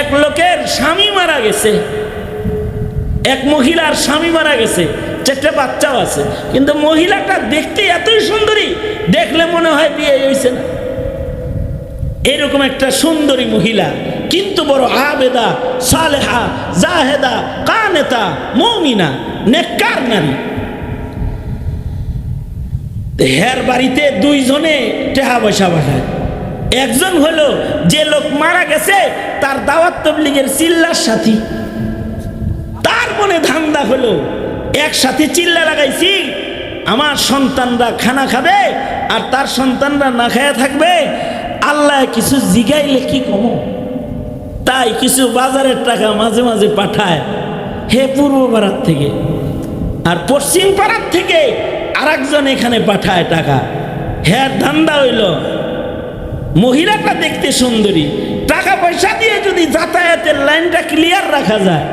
এক লোকের স্বামী মারা গেছে। এক মহিলার স্বামী মারা গেছে। চারটে বাচ্চাও আছে। কিন্তু মহিলাটা দেখতে এতই সুন্দরী, দেখলে মনে হয় বিয়ে হয়েছে না। এরকম একটা সুন্দরী মহিলা, কিন্তু বড় আবেদা, সালেহা, জাহেদা, কানেতা, মৌমিনা, নেককার নারী। হের বাড়িতে দুইজনে টেহা পয়সা পাঠায়। একজন হলো যে লোক মারা গেছে, তার দাওয়াত তবলিগের চিল্লার সাথী। তার মনে ধান্দা হলো, একসাথে চিল্লা লাগাইছি, আমার সন্তানরা খানা খাবে আর তার সন্তানরা না খায়া থাকবে, আল্লাহ কিছু জিগাইলে কি কম? তাই কিছু বাজারের টাকা মাঝে মাঝে পাঠায়, হে পূর্ব পাড়ার থেকে। আর পশ্চিম পাড়ার থেকে আরেকজন এখানে পাঠায় টাকা। হ্যাঁ ধান্দা হইল মহিলাটা দেখতে সুন্দরী। টাকা পয়সা দিয়ে যদি যাতায়াতের লাইনটা ক্লিয়ার রাখা যায়,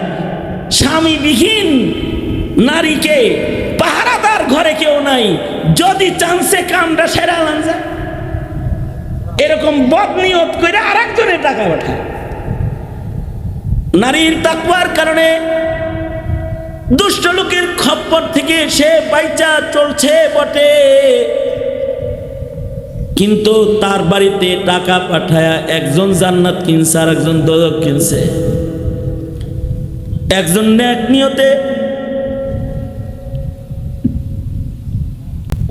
স্বামীবিহীন নারীকে, পাহারাদার ঘরে কেউ নাই, যদি চান্সে কামটা সেরা আনান যায় এরকম বদনিয়ত করে আর একজনের টাকা পাঠায়। নারীর তাকওয়ার কারণে দুষ্ট লোকের খপ্পর থেকে সে বাইচা চলছে বটে। কিন্তু তার বাড়িতে টাকা পাঠায়া একজন জান্নাত কিনছে আর একজন দোজক কিনছে একজন ন্যাক নিয়তে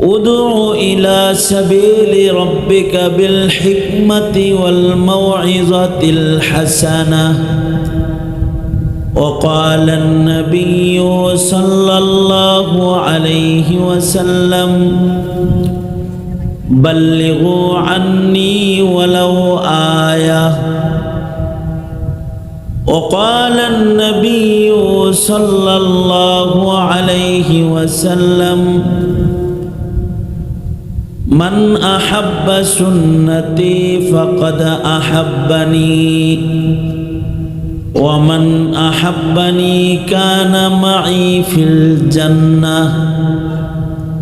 ادع إلى سبيل ربك بالحكمة والموعظة الحسنة وقال النبي صلى الله عليه وسلم بلغوا عني ولو آية وقال النبي صلى الله عليه وسلم من أحب سنتي فقد أحبني ومن أحبني كان معي في الجنة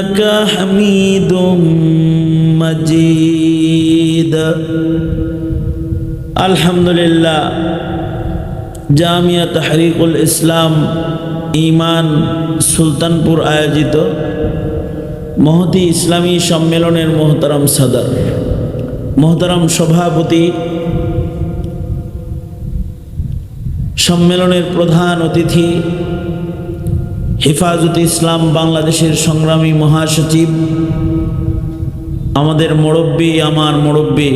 إنك حميد مجيد আলহামদুলিল্লাহ জামিয়া তাহরিকুল ইসলাম ইমান সুলতানপুর আয়োজিত মহতি ইসলামী সম্মেলনের মোহতারাম সদর মোহতারাম সভাপতি সম্মেলনের প্রধান অতিথি হেফাজত ইসলাম বাংলাদেশের সংগ্রামী মহাসচিব, আমাদের মুরব্বী, আমার মুরব্বী,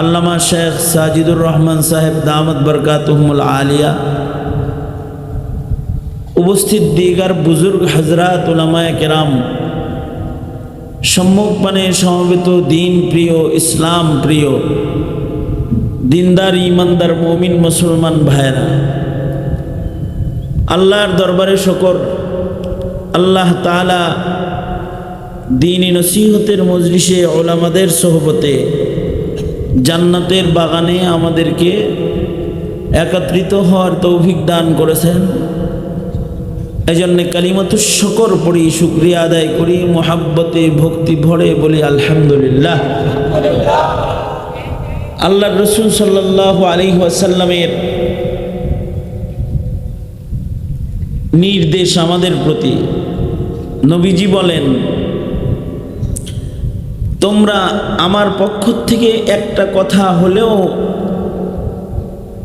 আল্লামা শেখ সাজিদুর রহমান সাহেব দামদ বরকাতহমুল আলিয়া, উপস্থিত দিগার বুজুর্গ হজরাত উলামায় কেরাম সম্মুখপানে সমবেত দিন প্রিয়, ইসলাম প্রিয়, দিনদার ইমানদার মমিন, মুসলমান ভাইরা আল্লাহর দরবারে শকর। আল্লাহ তালা দিনী নসিহতের মজলিসে ওলামাদের সহবতে জান্নাতের বাগানে আমাদেরকে একত্রিত হওয়ার তৌফিক দান করেছেন। এই জন্য কালিমাতু শকর পড়ি, শুক্রিয়া আদায় করি, মোহাব্বতে ভক্তি ভরে বলি, আলহামদুলিল্লাহ। আল্লাহ রসুল সাল্লাহ আলী ওয়াসাল্লামের নির্দেশ আমাদের প্রতি। নবীজি বলেন, তোমরা আমার পক্ষ থেকে একটা কথা হলেও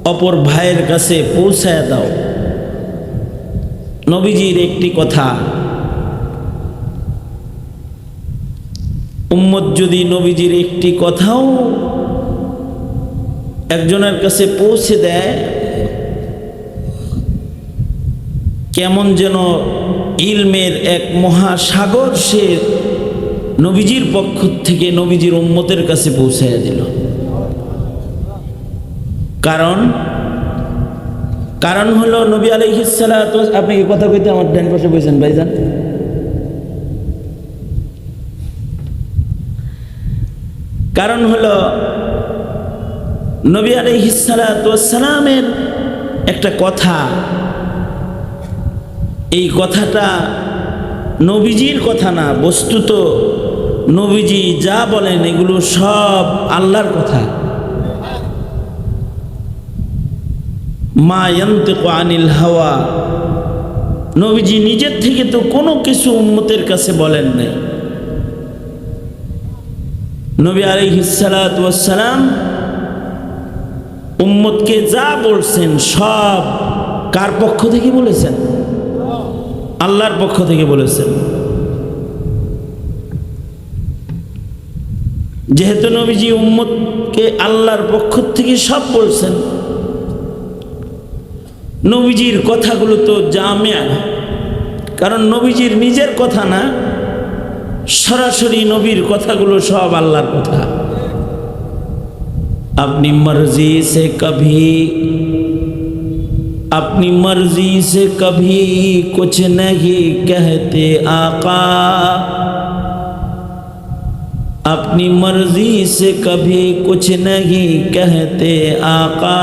অপর ভাইয়ের কাছে পৌঁছায় দাও। নবীজির একটি কথা। উম্মত যদি নবীজির একটি কথাও একজনের কাছে পৌঁছে দেয় কেমন যেন ইলমের এক মহাসাগর সে নবীজির পক্ষ থেকে নবীজির উম্মতের কাছে পৌঁছাইয়া দিল। কারণ কারণ হলো নবী আলহিসাল্লাত আপনি কি কথা কইতে আমার ডান পাশে বলছেন ভাইজান? কারণ হলো নবী আলহিসালামের একটা কথা এই কথাটা নবীজির কথা না, বস্তুত নবীজি যা বলেন এগুলো সব আল্লাহর কথা। মা আনিল হাওয়া। নবীজি নিজের থেকে তো কোনো কিছু উম্মতের কাছে বলেন নাই। নবী আলাইহিসালাম উম্মতকে যা বলছেন সব কার পক্ষ থেকে বলেছেন? আল্লাহর পক্ষ থেকে বলেছেন, যেহেতু নবীজি উম্মতকে আল্লাহর পক্ষ থেকে সব বলছেন, নবীজির কথাগুলো তো জামিয়া কারণ নবীজির নিজের কথা না, সরাসরি নবীর কথাগুলো সব আল্লাহর কথা। আপনি মর্জি সে কভি अपनी मर्जी से कभी कुछ नहीं कहते आका अपनी मर्जी से कभी कुछ नहीं कहते आका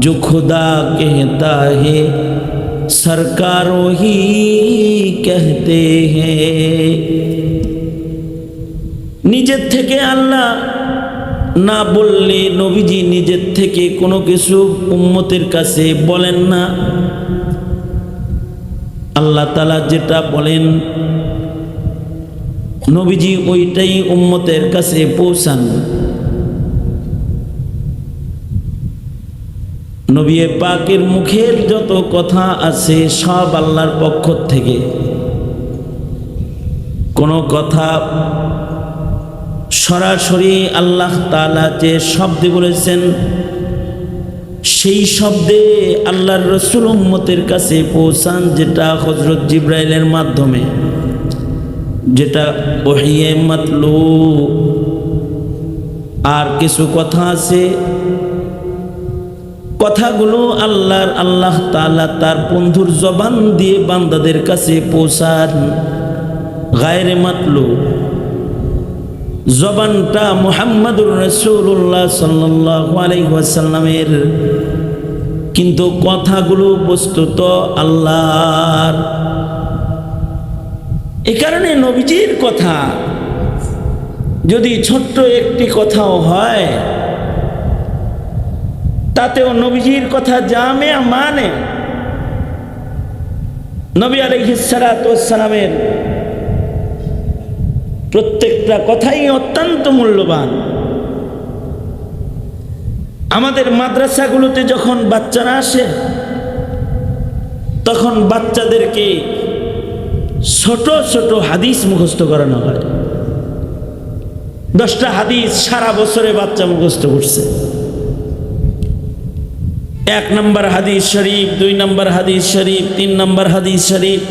जो खुदा कहता है सरकारों ही कहते हैं নিজের থেকে আল্লাহ না বললে নবীজি নিজের থেকে কোনো কিছু উম্মতের কাছে বলেন না। আল্লাহ তালা যেটা বলেন, নবীজি ওইটাই উম্মতের কাছে পৌঁছান। নবী পাকের মুখের যত কথা আছে সব আল্লাহর পক্ষ থেকে। কোনো কথা সরাসরি আল্লাহ তালা যে শব্দে বলেছেন, সেই শব্দে আল্লাহর রসুল উম্মতের কাছে পৌঁছান যেটা হজরত জিব্রাইলের মাধ্যমে, যেটা ওহিয়ে মাতলু আর কিছু কথা আছে, কথাগুলো আল্লাহর, আল্লাহ তালা তার বন্ধুর জবান দিয়ে বান্দাদের কাছে পৌঁছান। গায়রে মাতলু জবানটা মুহাম্মদুর রসুল্লাহ সাল্লাসাল্লামের কিন্তু কথাগুলো বস্তুত আল্লাহর। এ কারণে নবীজির কথা যদি ছোট্ট একটি কথাও হয়, তাতেও নবীজির কথা জামে মানে নবী আলহিসালামের প্রত্যেকটা কথাই অত্যন্ত মূল্যবান। আমাদের মাদ্রাসাগুলোতে যখন বাচ্চারা আসে, তখন বাচ্চাদেরকে ছোট ছোট হাদিস মুখস্থ করানো হয়। দশটা হাদিস সারা বছরে বাচ্চা মুখস্থ করছে। এক নম্বর হাদিস শরীফ, দুই নম্বর হাদিস শরীফ, তিন নম্বর হাদিস শরীফ।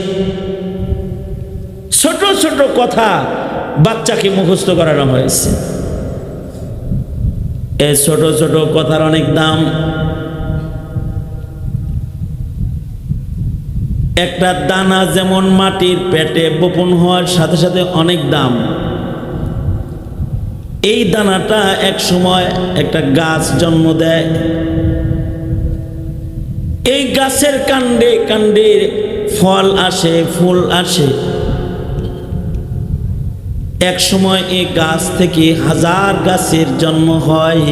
ছোট ছোট কথা বাচ্চাকে মুখস্থ করানো হয়েছে। এই ছোট ছোট কথার অনেক দাম। একটা দানা যেমন মাটির পেটে বপন হওয়ার সাথে সাথে অনেক দাম। এই দানাটা এক সময় একটা গাছ জন্ম দেয়। এই গাছের কাণ্ডে কাণ্ডে ফল আসে, ফুল আসে। এক সময় এই গাছ থেকে হাজার গাছের জন্ম হয়।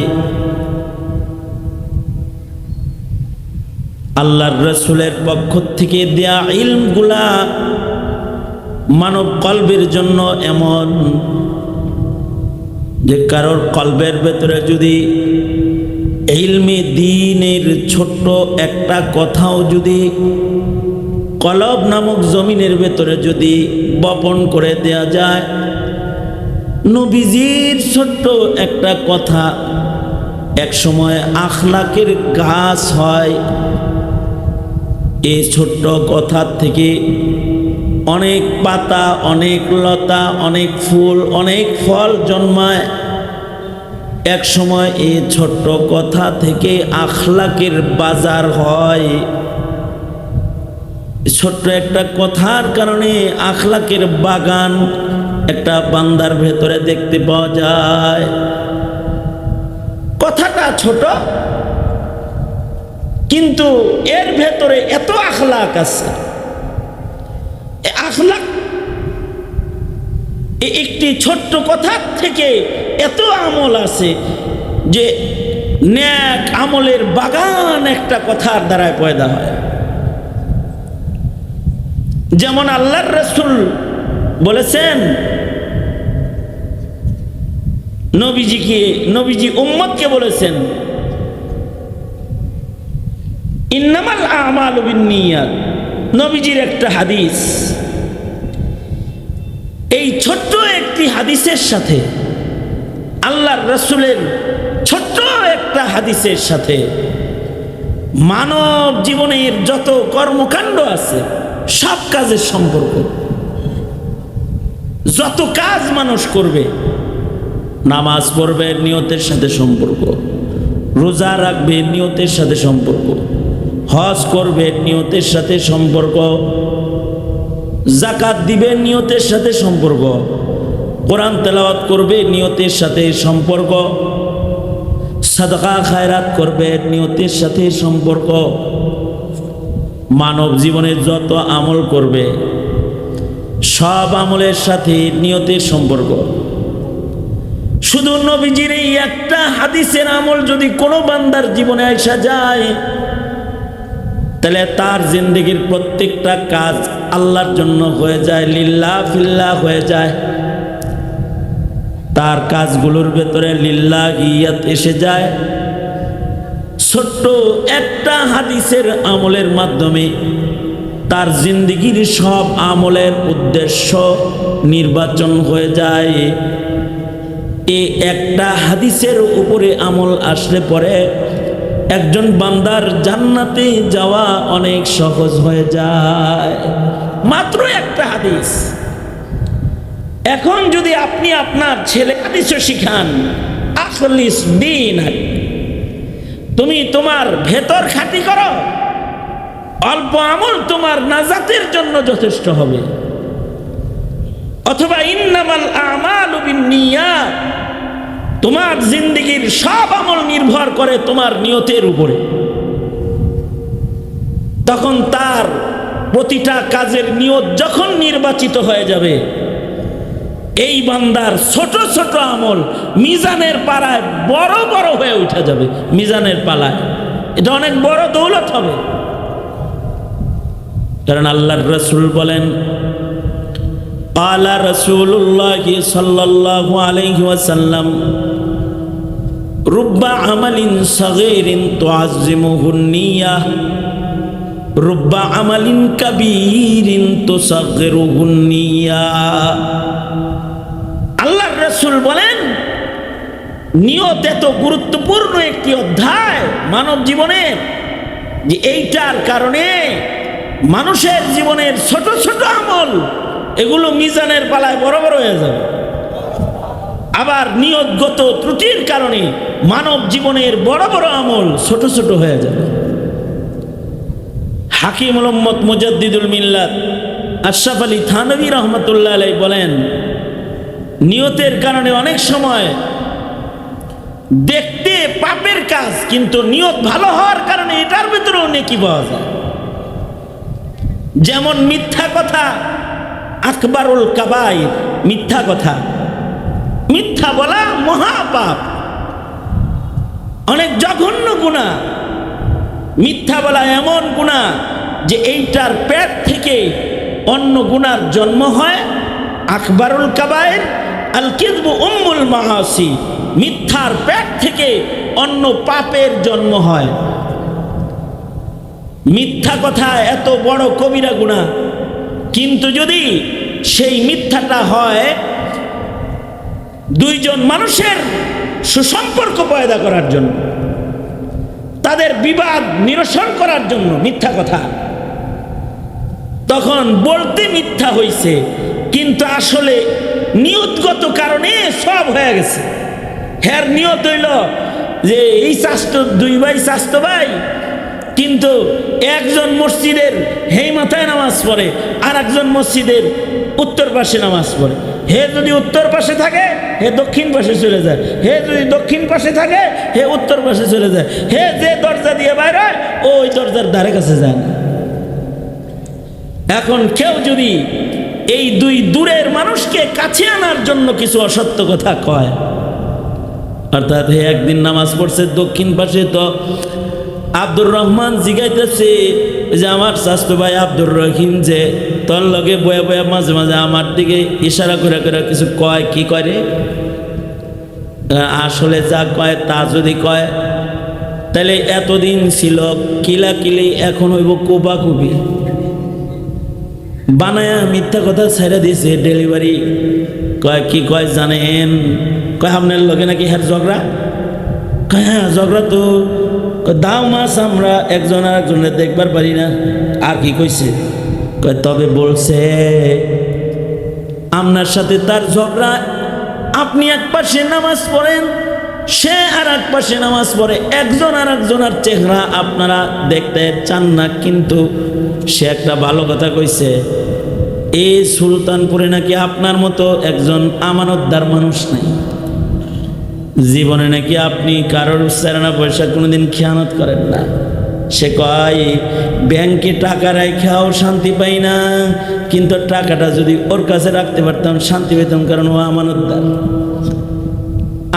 আল্লাহর রসুলের পক্ষ থেকে দেয়া ইলমগুলা মানব কল্বের জন্য এমন যে কারোর কল্পের ভেতরে যদি ইলমি দিনের ছোট্ট একটা কথাও যদি কলব নামক জমিনের ভেতরে যদি বপন করে দেয়া যায় নবীজির ছোট্ট একটা কথা। এক সময় আখলাকের গাছ হয়। এই ছোট্ট কথার থেকে অনেক পাতা, অনেক লতা, অনেক ফুল, অনেক ফল জন্মায়। এক সময় এই ছোট্ট কথা থেকে আখলাকের বাজার হয়। ছোট্ট একটা কথার কারণে আখলাকের বাগান একটা বান্দার ভেতরে দেখতে পাওয়া যায়। কথাটা ছোট, কিন্তু এর ভেতরে এত আখলাক আছে। আখলাক একটি ছোট্ট কথার থেকে এত আমল আছে যে ন্যাক আমলের বাগান একটা কথার দ্বারায় পয়দা হয়। যেমন আল্লাহর রসুল বলেছেন, নবীজিকে, নবীজি উম্মতকে বলেছেন, ইন্নামাল আমাল নবীজির একটা হাদিস। এই ছোট্ট একটি হাদিসের সাথে, আল্লাহর রসুলের ছোট্ট একটা হাদিসের সাথে মানব জীবনের যত কর্মকাণ্ড আছে, সব কাজের সম্পর্ক। যত কাজ মানুষ করবে, নামাজ পড়বে, নিয়তের সাথে সম্পর্ক। রোজা রাখবে, নিয়তের সাথে সম্পর্ক। হজ করবে, নিয়তের সাথে সম্পর্ক। জাকাত দিবে, নিয়তের সাথে সম্পর্ক। কোরআন তেলাওয়াত করবে, নিয়তের সাথে সম্পর্ক। সাদকা খায়রাত করবে, নিয়তের সাথে সম্পর্ক। মানব জীবনে যত আমল করবে সব আমলের সাথে নিয়তের সম্পর্ক। শুধু নবীজির এই একটা হাদিসের আমল যদি কোনো বান্দার জীবনে আসা যায়, তাহলে তার জিন্দগির প্রত্যেকটা কাজ আল্লাহর জন্য হয়ে যায় লিল্লা ফিল্লা হয়ে যায়। তার কাজগুলোর ভেতরে লিল্লা গিয়াত এসে যায়। ছোট্ট একটা হাদিসের আমলের মাধ্যমে তার জিন্দগির সব আমলের উদ্দেশ্য নির্বাচন হয়ে যায়। এ একটা হাদিসের উপরে আমল আসলে পরে একজন বান্দার জান্নাতে যাওয়া অনেক সহজ হয়ে যায়। মাত্র একটা হাদিস। এখন যদি আপনি আপনার ছেলে হাদিসও শিখান, আখলিস দিন। তুমি তোমার ভেতর খাতি করো। অল্প আমল তোমার নাজাতের জন্য যথেষ্ট হবে। অথবা ইন্নামাল আমাল তোমার জিন্দগির সব আমল নির্ভর করে তোমার নিয়তের উপরে। তখন তার প্রতিটা কাজের নিয়ত যখন নির্বাচিত হয়ে যাবে, এই বান্দার ছোট ছোট আমল মিজানের পাড়ায় বড় বড় হয়ে উঠে যাবে, মিজানের পালায়। এটা অনেক বড় দৌলত হবে। কারণ আল্লাহর রসুল বলেন পালা রসুল্লাহ সাল্লাহ আলহিসাল্লাম রুব্বা আমালিন সগেরিন তো আজিমুহুন্নিয়া রুব্বা আমালিন কাবীরিন তো সগেরুহুন্নিয়া আল্লাহর রসুল বলেন, নিয়ত এত গুরুত্বপূর্ণ একটি অধ্যায় মানব জীবনে যে এইটার কারণে মানুষের জীবনের ছোট ছোট আমল, এগুলো মিজানের পালায় বড় বড় হয়ে যাবে। আবার নিয়তগত ত্রুটির কারণে মানব জীবনের বড় বড় আমল ছোট ছোট হয়ে যাবে। হাকিম মোহাম্মদ মুজাদ্দিদুল মিল্লাত আশরাফ আলী থানবী রহমতুল্লাহ আলাই বলেন, নিয়তের কারণে অনেক সময় দেখতে পাপের কাজ, কিন্তু নিয়ত ভালো হওয়ার কারণে এটার ভিতরেও নেকি পাওয়া যায়। যেমন মিথ্যা কথা, আকবরুল কাবাই মিথ্যা কথা। মিথ্যা বলা মহাপাপ। অনেক জঘন্য গুণা। মিথ্যা বলা এমন গুণা যে এইটার পেট থেকে অন্য গুণার জন্ম হয়। আকবরুল কাবায়ের আল কিদবু উম্মুল মাহাসি মিথ্যার পেট থেকে অন্য পাপের জন্ম হয়। মিথ্যা কথা এত বড় কবিরা গুণা। কিন্তু যদি সেই মিথ্যাটা হয়, দুইজন মানুষের সুসম্পর্ক পয়দা করার জন্য, তাদের বিবাদ নিরসন করার জন্য মিথ্যা কথা, তখন বলতে মিথ্যা হইছে, কিন্তু আসলে নিয়তগত কারণে সব হয়ে গেছে। হ্যার নিয়ত হইল যে, এই স্বাস্থ্য, দুই ভাই স্বাস্থ্য ভাই কিন্তু একজন মসজিদের হেই মাথায় নামাজ পড়ে আর একজন মসজিদের উত্তর পাশে নামাজ পড়ে। হে যদি উত্তর পাশে থাকে হে দক্ষিণ পাশে চলে যায়। হে যদি দক্ষিণ পাশে থাকে হে উত্তর পাশে চলে যায়। হে যে দরজা দিয়ে বাইরে হয়, ওই দরজার ধারে কাছে যায় না। এখন কেউ যদি এই দুই দূরের মানুষকে কাছে আনার জন্য কিছু অসত্য কথা কয় অর্থাৎ হে একদিন নামাজ পড়ছে দক্ষিণ পাশে তো আব্দুর রহমান জিগাইতেছে যে আমার স্বাস্থ্য ভাই আব্দুর রহিম যে তোর লগে বয়া বয়া মাঝে মাঝে আমার দিকে ইশারা করে করে কিছু কয়, কি করে আসলে যা কয় তা যদি কয়, তাহলে এতদিন ছিল কিলা কিলি এখন হইব কোবা কুবি বানায়া মিথ্যা কথা ছেড়ে দিছে ডেলিভারি। কয়, কি কয় জানেন? কয়, আপনার লগে নাকি হ্যার ঝগড়া? কয় হ্যাঁ ঝগড়া তো দাও মাছ, আমরা একজন আর একজনের দেখবার পারি না। আর কি কইছে? তবে বলছে আপনার সাথে তার ঝগড়া, আপনি এক পাশে নামাজ পড়েন, সে আর এক পাশে নামাজ পড়ে, একজন আর একজনের চেহারা আপনারা দেখতে চান না। কিন্তু সে একটা ভালো কথা কইছে, এই সুলতানপুরে নাকি আপনার মতো একজন আমানতদার মানুষ নাই। জীবনে নাকি আপনি কারোর সেরানা পয়সা কোনোদিন খেয়ানত করেন না? সে কয়, ব্যাংকে টাকা রাখাও শান্তি পাই না। কিন্তু টাকাটা যদি ওর কাছে রাখতে পারতাম, শান্তি পেতাম কারণ ও আমানতদার।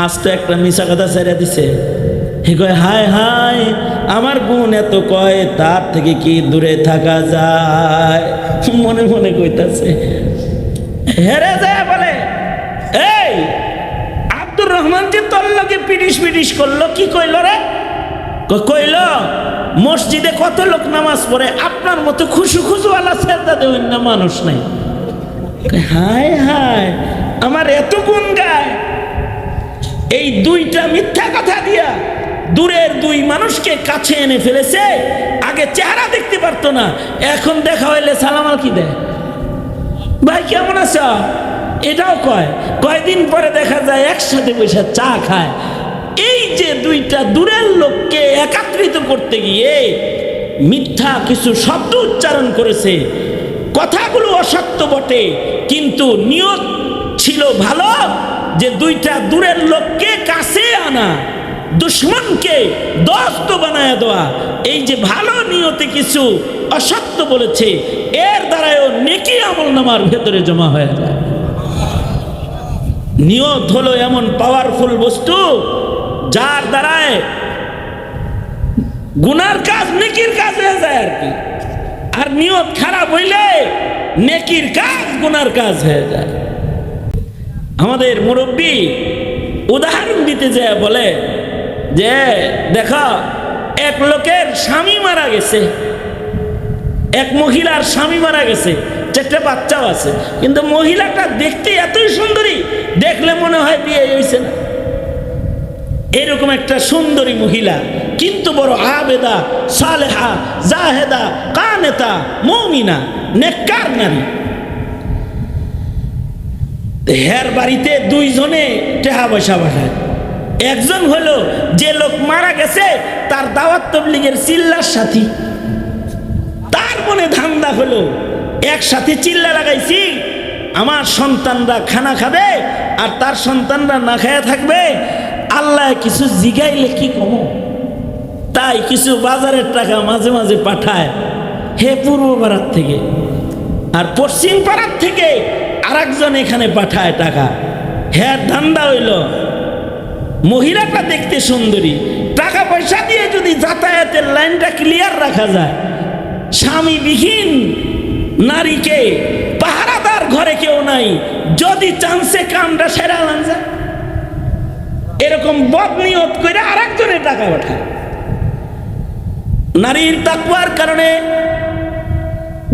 আজ তো একটা মিশা কথা ছেড়ে দিছে। হে কয়, হায় হায়, আমার বোন এত কয়, তার থেকে কি দূরে থাকা যায়? মনে মনে কইতাছে, হেরে যায় বলে এই আব্দুর রহমান যে তোর লোকে পিটিস পিটিস করল, কি কইল রে? কইল, মসজিদে কত লোক নামাজ পড়ে? আপনার মতো খুশু খুশু আলা শ্রদ্ধা দেবেন না মানুষ নাই। হায় হায়, আমার এত গুণ গায়। এই দুইটা মিথ্যা কথা দিয়া দূরের দুই মানুষকে কাছে এনে ফেলেছে, আগে চেহারা দেখতে পারতো না, এখন দেখা হইলে সালাম কি দেয়? ভাই, কেমন আছো? এটাও কয়, কয়দিন পরে দেখা যায় একসাথে বসে চা খায়। এই যে দুইটা দূরের লোককে একাত্রিত করতে গিয়ে মিথ্যা কিছু শব্দ উচ্চারণ করেছে। কথাগুলো অসত্য বটে, কিন্তু নিয়ত ছিল ভালো যে দুইটা দূরের লোককে কাছে আনা, দুশ্মনকে দস্ত বানায় দেওয়া। এই যে ভালো নিয়তে কিছু অসত্য বলেছে, এর দ্বারাও নেকি আমল নামার ভেতরে জমা হয়ে যায়। নিয়ত হলো এমন পাওয়ারফুল বস্তু, যার দ্বারায় গুনার কাজ নেকির কাজ হয়ে যায় আর কি। আর নিয়ত খারাপ হইলে নেকির কাজ গুনার কাজ হয়ে যায়। আমাদের মুরব্বী উদাহরণ দিতে যায়, বলে যে, দেখো, এক লোকের স্বামী মারা গেছে, এক মহিলার স্বামী মারা গেছে চারটে বাচ্চাও আছে। কিন্তু মহিলাটা দেখতে এতই সুন্দরী, দেখলে মনে হয় বিয়ে হয়েছে না। এরকম একটা সুন্দরী মহিলা, কিন্তু বড় আবেদা, সালেহা, জাহেদা, কানেতা, মৌমিনা, নেককার নারী। হের বাড়িতে দুইজনে টেহা পয়সা পাঠায়। একজন হলো, যে লোক মারা গেছে, তার দাওয়াত তবলিগের চিল্লার সাথী। তার মনে ধান্দা হলো একসাথে চিল্লা লাগাইছি, আমার সন্তানরা খানা খাবে আর তার সন্তানরা না খায়া থাকবে, আল্লাহ কিছু জিগাইলে কি কম? তাই কিছু বাজারের টাকা মাঝে মাঝে পাঠায়, হে পূর্ব পাড়ার থেকে। আর পশ্চিম পাড়ার থেকে আরেকজন এখানে পাঠায় টাকা। হ্যাঁ ধান্দা হইল, মহিলাটা দেখতে সুন্দরী, টাকা পয়সা দিয়ে যদি যাতায়াতের লাইনটা ক্লিয়ার রাখা যায়, স্বামীবিহীন নারীকে, পাহারাদার ঘরে কেউ নাই। যদি চান্সে কামটা সেরা যায় এরকম বদ নিয়ত করে আর একজনের টাকা পাঠায়। নারীর তাকুয়ার কারণে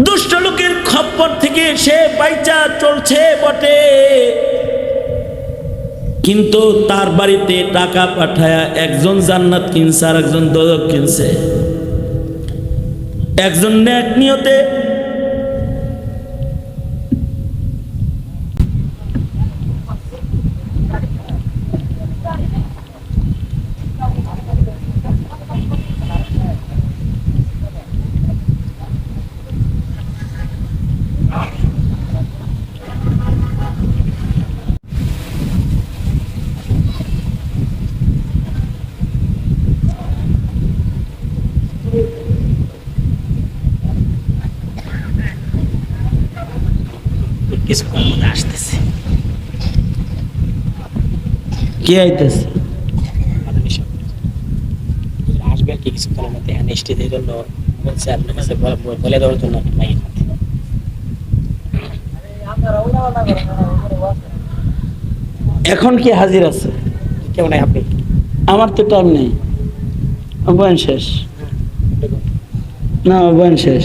দুষ্ট লোকের খপ্পর থেকে সে বাইচা চলছে বটে। কিন্তু তার বাড়িতে টাকা পাঠায় একজন জান্নাত কিনছে আর একজন দোজক কিনছে। একজন ন্যাক নিয়তে কিছুক্ষণ মধ্যে আসতেছে কে আইতেছে? আসবে আর কি কিছুক্ষণের মধ্যে এখানে স্টেজের জন্য বলছে আপনার কাছে বলে- বলে দেওয়ার জন্য মাইক হাতে। এখন কি হাজির আছে? কেমন হয় আপনি? আমার তো টাইম নেই। অবয়ন শেষ। না অবয়ন শেষ।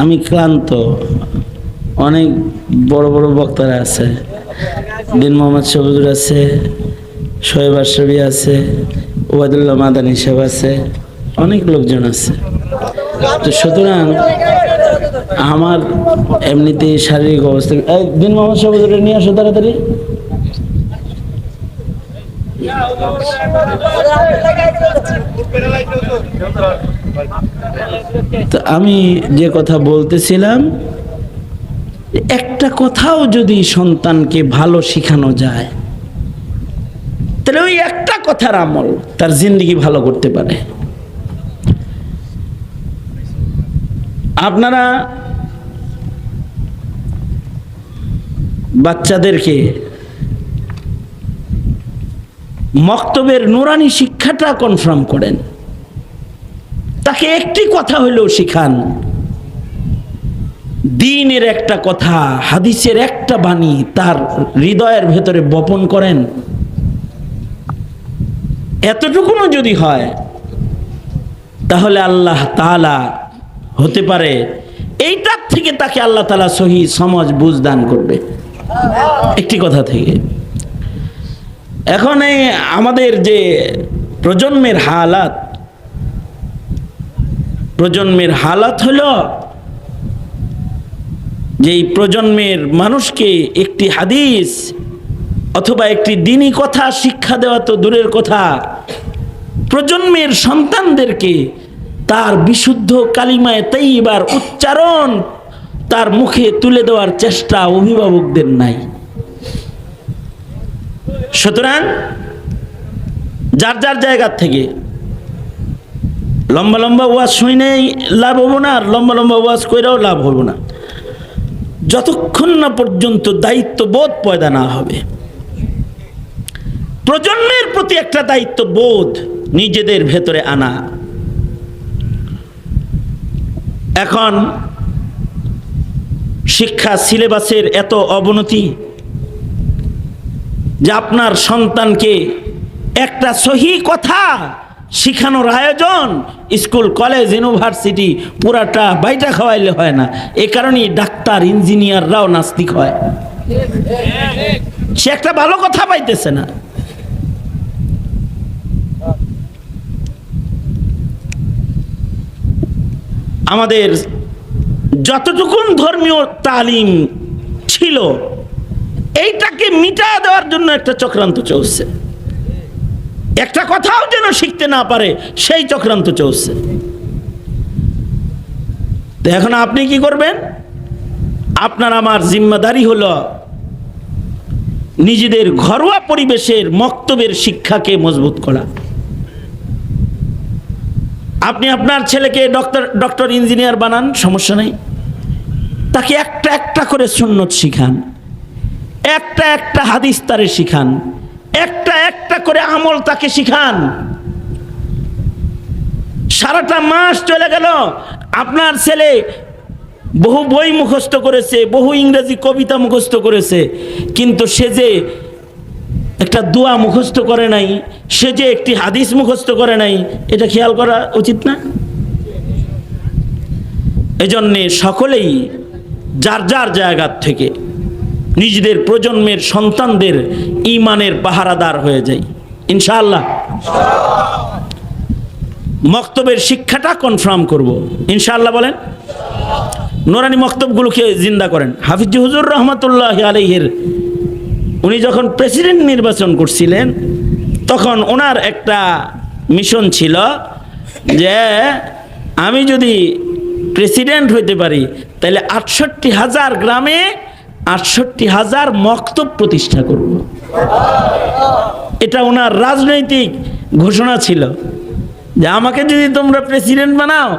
আমি ক্লান্ত। অনেক বড় বড় বক্তারা আছে। দিন মোহাম্মদ শফিকুর আছে, শোয়েব আশরফি আছে, ওবায়দুল্লাহ মাদানী সাহেব আছে, অনেক লোকজন আছে। তো সুতরাং আমার এমনিতে শারীরিক অবস্থা এই, দিন মোহাম্মদ শফিকুর নিয়ে আসো তাড়াতাড়ি। তো আমি যে কথা বলতেছিলাম, একটা কথাও যদি সন্তানকে ভালো শেখানো যায়, তাহলে ওই একটা কথার আমল তার জিন্দগি ভালো করতে পারে। আপনারা বাচ্চাদেরকে মক্তবের নুরানি শিক্ষাটা কনফার্ম করেন। তাকে একটি কথা হইলেও শিখান। দিনের একটা কথা, হাদিসের একটা বাণী তার হৃদয়ের ভেতরে বপন করেন। এতটুকুনও যদি হয়, তাহলে আল্লাহ তাআলা হতে পারে, এইটার থেকে তাকে আল্লাহ তালা সহি সমাজ বুঝ দান করবে। একটি কথা থেকে। এখন আমাদের যে প্রজন্মের হালাত প্রজন্মের হালাত হলো যে প্রজন্মের মানুষকে একটি হাদিস অথবা একটি দিনই কথা, শিক্ষা দেওয়া তো দূরের কথা। প্রজন্মের সন্তানদেরকে তার বিশুদ্ধ কালিমায় তাইবার উচ্চারণ তার মুখে তুলে দেওয়ার চেষ্টা অভিভাবকদের নাই। সুতরাং যার যার জায়গার থেকে লম্বা লম্বা ওয়াজ শুনেই লাভ হব না, আর লম্বা লম্বা ওয়াজ কইরাও লাভ হব না। যতক্ষণ না পর্যন্ত দায়িত্ববোধ পয়দা না হবে, প্রজন্মের প্রতি একটা দায়িত্ববোধ নিজেদের ভেতরে আনা। এখন শিক্ষা সিলেবাসের এত অবনতি যে আপনার সন্তানকে একটা সহি কথা শিখানোর আয়োজন স্কুল, কলেজ, ইউনিভার্সিটি পুরাটা বাইটা খাওয়াইলে হয় না। এ কারণেই ডাক্তার, ইঞ্জিনিয়াররাও নাস্তিক হয়। সে একটা ভালো কথা পাইতেছে না। আমাদের যতটুকুন ধর্মীয় তালিম ছিল, এইটাকে মিটা দেওয়ার জন্য একটা চক্রান্ত চলছে। একটা কথাও যেন শিখতে না পারে, সেই চক্রান্ত চলছে। তো এখন আপনি কি করবেন? আপনার আমার জিম্মাদারি হলো নিজেদের ঘরোয়া পরিবেশের মক্তবের শিক্ষাকে মজবুত করা। আপনি আপনার ছেলেকে ডক্টর ডক্টর ইঞ্জিনিয়ার বানান, সমস্যা নেই। তাকে একটা একটা করে সুন্নত শিখান। একটা একটা হাদিস তারে শিখান। একটা একটা করে আমল তাকে শিখান। সারাটা মাস চলে গেল, আপনার ছেলে বহু বই মুখস্থ করেছে, বহু ইংরেজি কবিতা মুখস্থ করেছে, কিন্তু সে যে একটা দোয়া মুখস্থ করে নাই, সে যে একটি হাদিস মুখস্থ করে নাই, এটা খেয়াল করা উচিত না? এজন্যে সকলেই যার যার জায়গার থেকে নিজেদের প্রজন্মের সন্তানদের ইমানের পাহারাদার হয়ে যায় ইনশাআল্লাহ। মক্তবের শিক্ষাটা কনফার্ম করব। ইনশাআল্লাহ বলেন। নোরানি মক্তবগুলোকে জিন্দা করেন। হাফিজ হুজুর রহমতুল্লাহ আলহের উনি যখন প্রেসিডেন্ট নির্বাচন করছিলেন, তখন ওনার একটা মিশন ছিল যে, আমি যদি প্রেসিডেন্ট হইতে পারি, তাহলে আটষট্টি হাজার গ্রামে আটষট্টি হাজার মক্তব প্রতিষ্ঠা করব। এটা ওনার রাজনৈতিক ঘোষণা ছিল। যে আমাকে যদি তোমরা প্রেসিডেন্ট বানাও,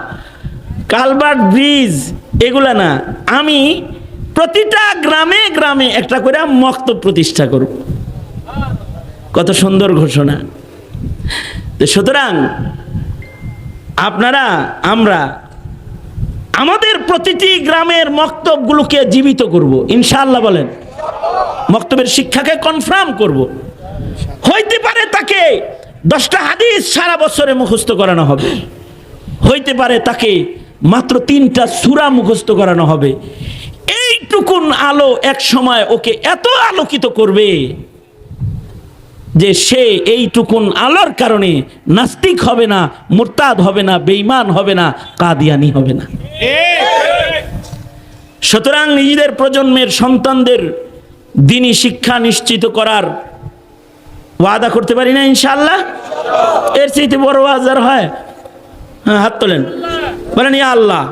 কালবার্ট ব্রিজ, এগুলা না, আমি প্রতিটা গ্রামে গ্রামে একটা করে মক্তব প্রতিষ্ঠা করব কত সুন্দর ঘোষণা। সুতরাং আপনারা, আমরা আমাদের প্রতিটি গ্রামের মক্তবগুলোকে জীবিত করব, ইনশাআল্লাহ বলেন। মক্তবের শিক্ষাকে কনফার্ম করব। হইতে পারে তাকে দশটা হাদিস সারা বছরে মুখস্থ করানো হবে। হইতে পারে তাকে মাত্র তিনটা সুরা মুখস্থ করানো হবে। এইটুকুন আলো এক সময় ওকে এত আলোকিত করবে যে সে এইটুকুন আলোর কারণে নাস্তিক হবে না, মোরতাদ হবে না, বেঈমান হবে না, কাদিয়ানি হবে না। সুতরাং নিজেদের প্রজন্মের সন্তানদের দিনই শিক্ষা নিশ্চিত করার ওয়াদা করতে পারি না ইনশাল্লাহ এর চাইতে বড় আজার হয় হ্যাঁ হাত তোলেন। বলেন, ইয়া আল্লাহ,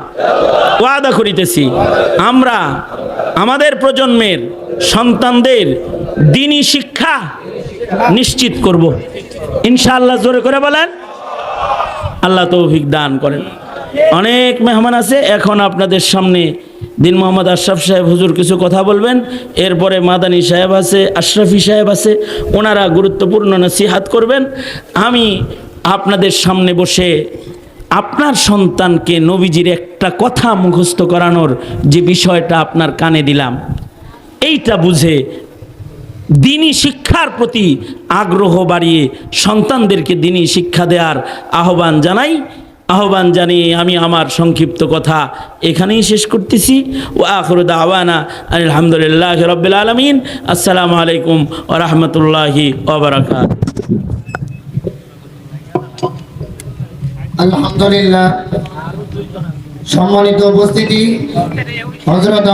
ওয়াদা করিতেছি, আমরা আমাদের প্রজন্মের সন্তানদের দিনী শিক্ষা নিশ্চিত করব। ইনশাআল্লাহ জোরে করে বলেন, আল্লাহ তৌফিক দান করেন। অনেক মেহমান আছে, এখন আপনাদের সামনে দিন মোহাম্মদ আশরাফ সাহেব হুজুর কিছু কথা বলবেন। এরপরে মাদানী সাহেব আছে, আশরাফি সাহেব আছে, ওনারা গুরুত্বপূর্ণ নসিহাত করবেন। আমি আপনাদের সামনে বসে আপনার সন্তানকে নবীজির একটা কথা মুখস্থ করানোর যে বিষয়টা আপনার কানে দিলাম, এইটা বুঝে দিনী শিক্ষার প্রতি আগ্রহ বাড়িয়ে সন্তানদেরকে দিনী শিক্ষা দেওয়ার আহ্বান জানাই। আহ্বান জানিয়ে আমি আমার সংক্ষিপ্ত কথা এখানেই শেষ করতেছি। ও আখরুদ আওয়ানা আলহামদুলিল্লাহ রবিল আলমিন। আসসালামু আলাইকুম ও রহমতুল্লাহি ওবরাকাত আলহামদুলিল্লাহ। সম্মানিত উপস্থিতি হজরত